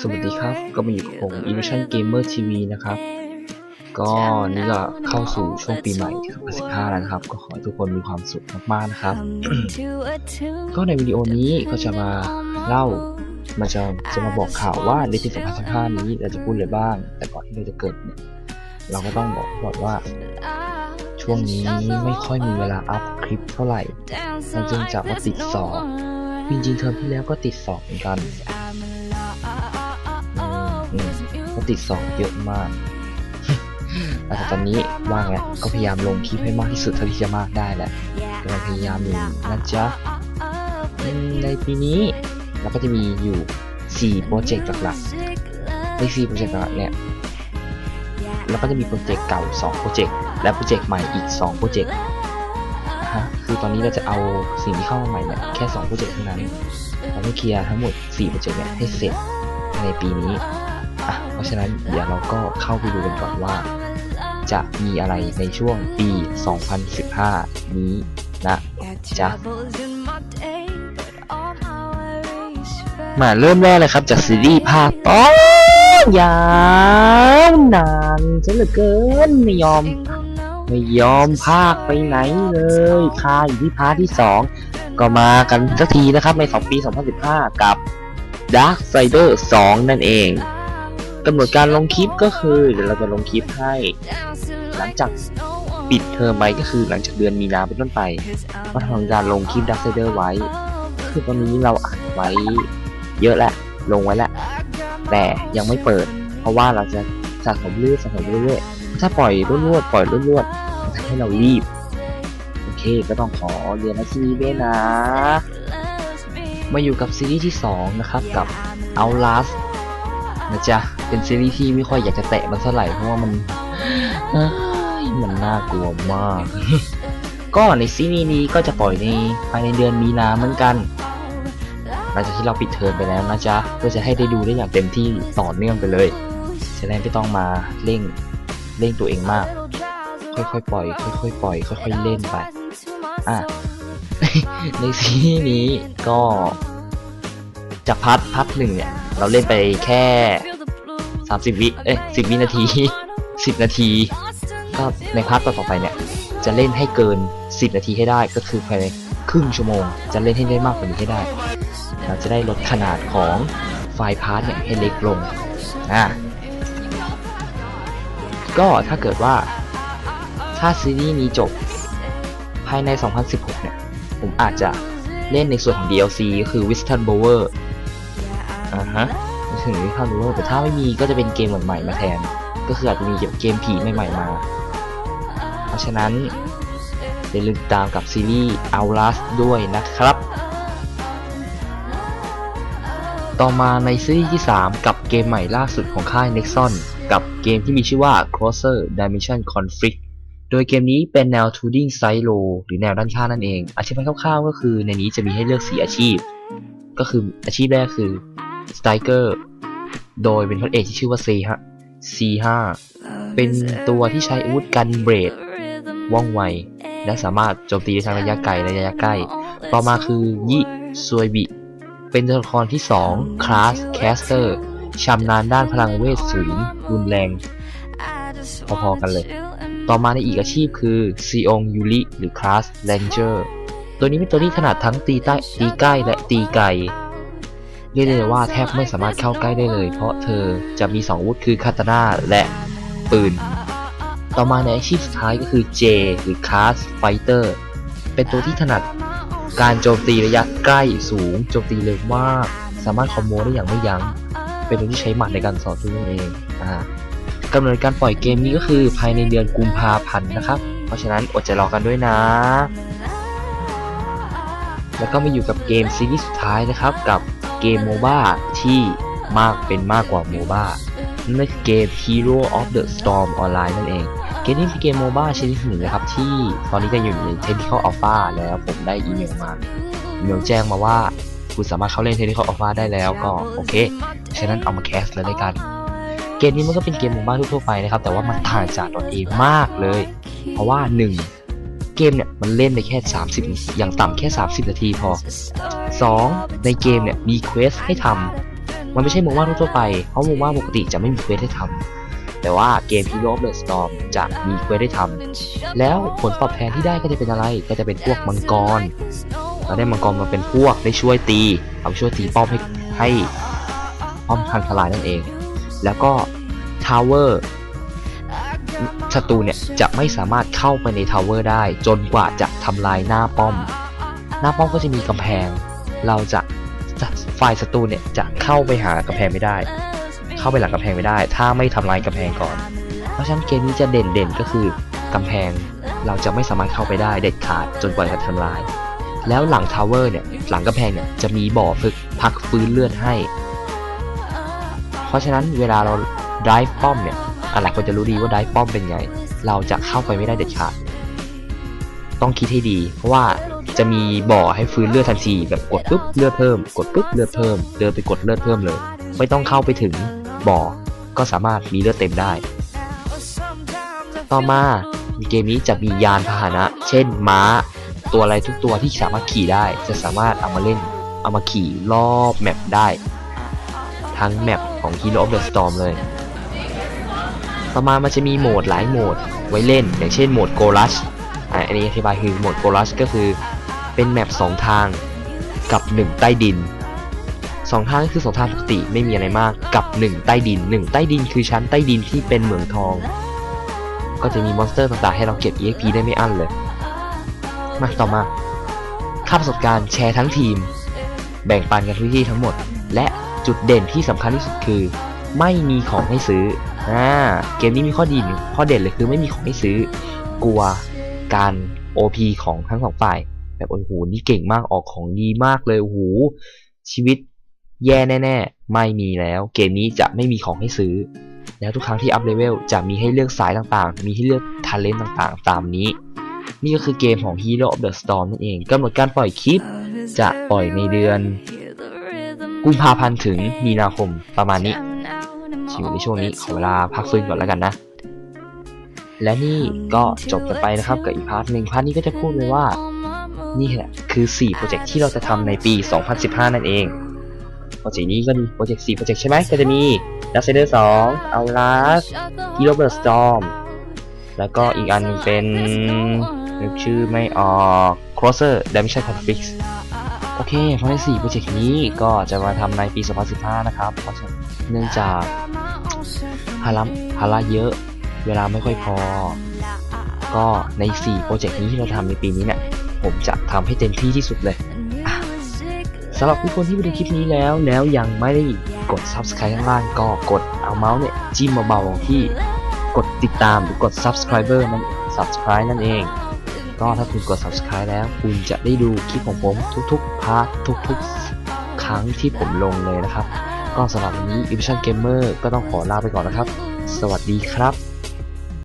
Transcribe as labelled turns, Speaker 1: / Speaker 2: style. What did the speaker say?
Speaker 1: สวัสดีครับ ก็มาอยู่กับผม Illusion Gamer TV นะครับ ก็นี่ก็เข้าสู่ช่วงปีใหม่2015แล้วนะครับ ก็ขอให้ทุกคนมีความสุขมากๆนะครับ ก็ในวิดีโอนี้ก็จะมาเล่ามาจะจะมาบอกข่าวว่าในปี2015นี้เราจะพูดอะไรบ้าง แต่ก่อนที่เราจะเกิดเนี่ยเราก็ต้องบอกก่อนว่า ช่วงนี้ไม่ค่อยมีเวลาอัพคลิปเท่าไหร่มันจึงจากว่าติดสอบจริงๆเทอมที่แล้วก็ติดสอบเหมือนกัน มก็ติดสอบเยอะมากแต่ตอนนี้ว่างแล้วก็พยายามลงคลิปให้มากที่สุดเท่าที่จะมากได้แหละกำลังพยายามอยู่นะจ๊ะอืมในปีนี้เราก็จะมีอยู่ 4 โปรเจกต์หลักๆใน4โปรเจกต์หลักๆเนี่ยเราก็จะมีโปรเจกต์เก่า 2 โปรเจกต์และโปรเจกต์ใหม่อีก 2 โปรเจกต์นะฮะคือตอนนี้เราจะเอาสิ่งที่เข้ามาใหม่เนี่ยแค่ 2 โปรเจกต์เท่านั้นเราไม่เคลียร์ทั้งหมด 4 โปรเจกต์เนี่ยให้เสร็จในปีนี้อะเพ ราะฉะนั้นเดี๋ยวเราก็เข้าไปดูกันก่อนว่า จะมีอะไรในช่วงปี 2015 นี้นะจ๊ะมาเริ่มแรกเลยครับจากซีรีส์ภาคต้อนยาวนานซะเหลือเกินไม่ยอม ไม่ยอมภาคไปไหนเลยคาอยู่ที่พาร์ทที่2ก็มากันสักทีนะครับใน 2 ปี 2015 กับ Dark Sider 2 นั่นเอง กำหนดการลงคลิปก็คือเดี๋ยวเราจะลงคลิปให้ หลังจากปิดเทอมไปก็คือหลังจากเดือนมีนาเป็นต้นไปก็ทำการลงคลิป Dark Sider ไว้ คือตอนนี้เราอัดไว้เยอะแล้วลงไว้แล้วแต่ยังไม่เปิด เพราะว่าเราจะสะสมเรื่อยสะสมเรื่อยถ้าปล่อยรวดๆปล่อยรวดๆทำให้เรารีบโอเคก็ต้องขอเรียนซีรีส์ด้วยนะ มาอยู่กับซีรีส์ที่ 2 นะครับกับ Outlast นะจ๊ะ เป็นซีรีส์ที่ไม่ค่อยอยากจะแตะมันเท่าไหร่เพราะว่ามันเอ้ยมันน่ากลัวมาก ก็ในซีรีส์นี้ก็จะปล่อยในภายในเดือนมีนาเหมือนกันหลังจากที่เราปิดเทอมไปแล้วนะจ๊ะเพื่อจะให้ได้ดูได้อย่างเต็มที่ต่อเนื่องไปเลยจะได้ไม่ต้องมาเร่งเร่งตัวเองมาก ค่อยๆปล่อย ค่อยๆปล่อย ค่อยๆเล่นไปอะในซีรีส์นี้ก็จากพาร์ทพาร์ทหนึ่งเนี่ย เราเล่นไปแค่ 30วิเอ้ย10วินาที10นาที ก็ในพาร์ทต่อๆไปเนี่ย จะเล่นให้เกิน10นาทีให้ได้ก็คือภายในครึ่งชั่วโมง จะเล่นให้ได้มากกว่านี้ให้ได้ เราจะได้ลดขนาดของไฟล์พาร์ทเนี่ยให้เล็กลงอะก็ถ้าเกิดว่า ถ้าซีรีส์นี้จบภายใน 2016 เนี่ย ผมอาจจะเล่นในส่วนของ DLC ก็คือ Wisdom Bower อ่าฮะ ถึง Wisdom Bower แต่ถ้าไม่มีก็จะเป็นเกมใหม่ๆมาแทน ก็คืออาจจะมีเกมผีใหม่ๆมา เพราะฉะนั้นอย่าลืมตามกับซีรีส์ Outlast ด้วยนะครับ ต่อมาในซีรีส์ที่ 3 กับเกมใหม่ล่าสุดของค่าย Nexon กับเกมที่มีชื่อว่า Closer Dimension Conflict โดยเกมนี้เป็นแนว 2D Side Low หรือแนวด้านข้างนั่นเองอธิบายคร่าวๆก็คือในนี้จะมีให้เลือก 4 อาชีพ ก็คืออาชีพแรกคือ Striker โดยเป็นพระเอกที่ชื่อว่า C ฮะ C5 เป็นตัวที่ใช้อาวุธกันเบรดว่องไว และสามารถโจมตีได้ทั้งระยะไกลและระยะใกล้ ต่อมาคือยิซวยบิ เป็นตัวละครที่2คลาสแคสเตอร์ชำนาญด้านพลังเวทสูงรุนแรง พอๆกันเลย ต่อมาในอีกอาชีพคือซีองยูริหรือคลาสแ a นเจอร์ตัวนี้เป็นตัวที่ถนัดทั้งตีใต้ตีใกล้และตีไกล เรียกได้เลยว่าแทบไม่สามารถเข้าใกล้ได้เลย เพราะเธอจะมี2อาวุธคือคาตานาและปืน ต่อมาในอาชีพสุดท้ายก็คือ J หรือ Class Fighter เป็นตัวที่ถนัดการโจมตีระยะใกล้สูงโจมตีเร็วมาก สามารถคอมโบได้อย่างไม่ยัง้ง เป็นตัวที่ใช้หมัดในการต่อสู้นั่นเองอ่ากำหนดการปล่อยเกมนี้ก็คือภายในเดือนกุมภาพันธ์นะครับ เพราะฉะนั้นอดใจรอกันด้วยนะ แล้วก็มาอยู่กับเกมซีรีส์สุดท้ายนะครับกับ เกมโมบ้าที่มากเป็นมากกว่าโมบ้านั่นคือเกม Hero of the Storm Online นั่นเอง เกมนี้เป็นเกมโมบ้าชนิดหนึ่งนะครับ ที่ตอนนี้ก็อยู่ใน Technical Alpha แล้วผมได้อีเมลมาอีเมลแจ้งมาว่า คุณสามารถเข้าเล่น Technical Alpha ได้แล้วก็โอเค ฉะนั้นเอามาแคสเลยด้วยกัน เกมนี้มันก็เป็นเกมโมบ้าทั่วไปนะครับ แต่ว่ามันต่างจากดอทเอมากเลย เพราะว่า 1 เกมเนี่ยมันเล่นได้แค่ 30 อย่างต่ำแค่ 30 นาทีพอ 2 ในเกมเนี่ยมีเควสให้ทำมันไม่ใช่โมว่าทั่วไป เพราะโมว่าปกติจะไม่มีเควสให้ทำแต่ว่าเกม Hero of the Storm จะมีเควสให้ทำแล้วผลตอบแทนที่ได้ก็จะเป็นอะไร ก็จะเป็นพวกมังกรเราได้มังกรมาเป็นพวกได้ช่วยตีเอาช่วยตีป้อมให้ให้ป้อมพังทลายนั่นเอง แล้วก็ทาวเวอร์ ศัตรูเนี่ยจะไม่สามารถเข้าไปในทาวเวอร์ได้ จนกว่าจะทำลายหน้าป้อม หน้าป้อมก็จะมีกำแพง เราจะฝ่ายศัตรูเนี่ยจะเข้าไปหากำแพงไม่ได้ เข้าไปหลังกำแพงไม่ได้ ถ้าไม่ทำลายกำแพงก่อน เพราะฉะนั้นเกมนี้จะเด่นเด่นๆก็คือกำแพงเราจะไม่สามารถเข้าไปได้เด็ดขาดจนกว่าจะทำลาย แล้วหลังทาวเวอร์เนี่ยหลังกำแพงเนี่ยจะมีบ่อฝึกพักฟื้นเลือดให้ เพราะฉะนั้นเวลาเรา drive ป้อมเนี่ย อะไรคนจะรู้ดีว่า drive ป้อมเป็นไง เราจะเข้าไปไม่ได้เด็ดขาด ต้องคิดให้ดี เพราะว่าจะมีบ่อให้ฟื้นเลือดทันทีแบบกดปุ๊บเลือดเพิ่ม กดปุ๊บเลือดเพิ่ม เดินไปกดเลือดเพิ่มเลย ไม่ต้องเข้าไปถึงบ่อ ก็สามารถมีเลือดเต็มได้ ต่อมาเกมนี้จะมียานพาหนะ เช่นม้า ตัวอะไรทุกตัวที่สามารถขี่ได้ จะสามารถเอามาเล่น เอามาขี่รอบแมปได้ ทั้งแมปของ Hero of the Storm เลย ต่อมามันจะมีโหมดหลายโหมดไว้เล่น อย่างเช่นโหมด Go Rush อะอันนี้อธิบายคือโหมด Go Rush ก็คือเป็นแมป2ทางกับ 1 ใต้ดิน2ทางก็คือ2ทางปกติไม่มีอะไรมากกับ 1 ใต้ดิน 1 ใต้ดินคือชั้นใต้ดินที่เป็นเหมืองทอง ก็จะมีมอนสเตอร์ต่างๆให้เราเก็บ EXP ได้ไม่อั้นเลย มาต่อมาค่าประสบการณ์แชร์ทั้งทีม แบ่งปันกันทุกที่ทั้งหมด และจุดเด่นที่สำคัญที่สุดคือ ไม่มีของให้ซื้ออ่าเกมนี้มีข้อดีข้อเด่นเลยคือไม่มีของให้ซื้อ กลัวการ OP ของทั้งสองฝ่าย แบบโอ้โหนี่เก่งมากออกของดีมากเลยโอ้โหชีวิตแย่แน่ ๆ ไม่มีแล้ว เกมนี้จะไม่มีของให้ซื้อ แล้วทุกครั้งที่อัพเลเวลจะมีให้เลือกสายต่างๆ มีให้เลือกท l เลนต์ต่างๆ ตามนี้ นี่ก็คือเกมของ Hero of the Storm นั่นเองกำหนดการปล่อยคลิป จะปล่อยในเดือน กุมภาพันธ์ถึงมีนาคมประมาณนี้ ชีวิตในช่วงนี้ขอเวลาพักฟื้นก่อนแล้วกันนะ และนี่ก็จบกันไปนะครับกับอีกพาร์ทหนึ่งพาร์ทนี้ก็จะพูดเลยว่า นี่แหละคือ 4 โปรเจกต์ที่เราจะทำในปี 2015 นั่นเองโปรเจกต์นี้ก็มีโปรเจกต์4โปรเจกต์ใช่ไหมก็จะมี Dark Sider 2 Outlast Hero of the Storm แล้วก็อีกอันหนึงเป็นนึกชื่อไม่ออก Closer Dimension Conflict โอเคเพราะใน4โปรเจกต์นี้ก็จะมาทำในปี 2015 นะครับ เพราะฉะนั้นเนื่องจากภาระภาระเยอะ เวลาไม่ค่อยพอ ก็ใน 4 โปรเจกต์นี้ที่เราทำในปีนี้เนี่ย ผมจะทำให้เต็มที่ที่สุดเลยสำหรับทุกคนที่มาดูคลิปนี้แล้วแล้วยังไม่ได้กด subscribe ข้างล่างก็กดเอาเมาส์เนี่ยจิ้มเบาๆที่กดติดตามหรือกด subscriber นั่น subscribe นั่นเอง ก็ถ้าคุณกด subscribe แล้ว คุณจะได้ดูคลิปของผมทุกๆพาร์ททุกๆ ครั้งที่ผมลงเลยนะครับ ก็สำหรับวันนี้ Evolution Gamer ก็ต้องขอลาไปก่อนนะครับ สวัสดีครับ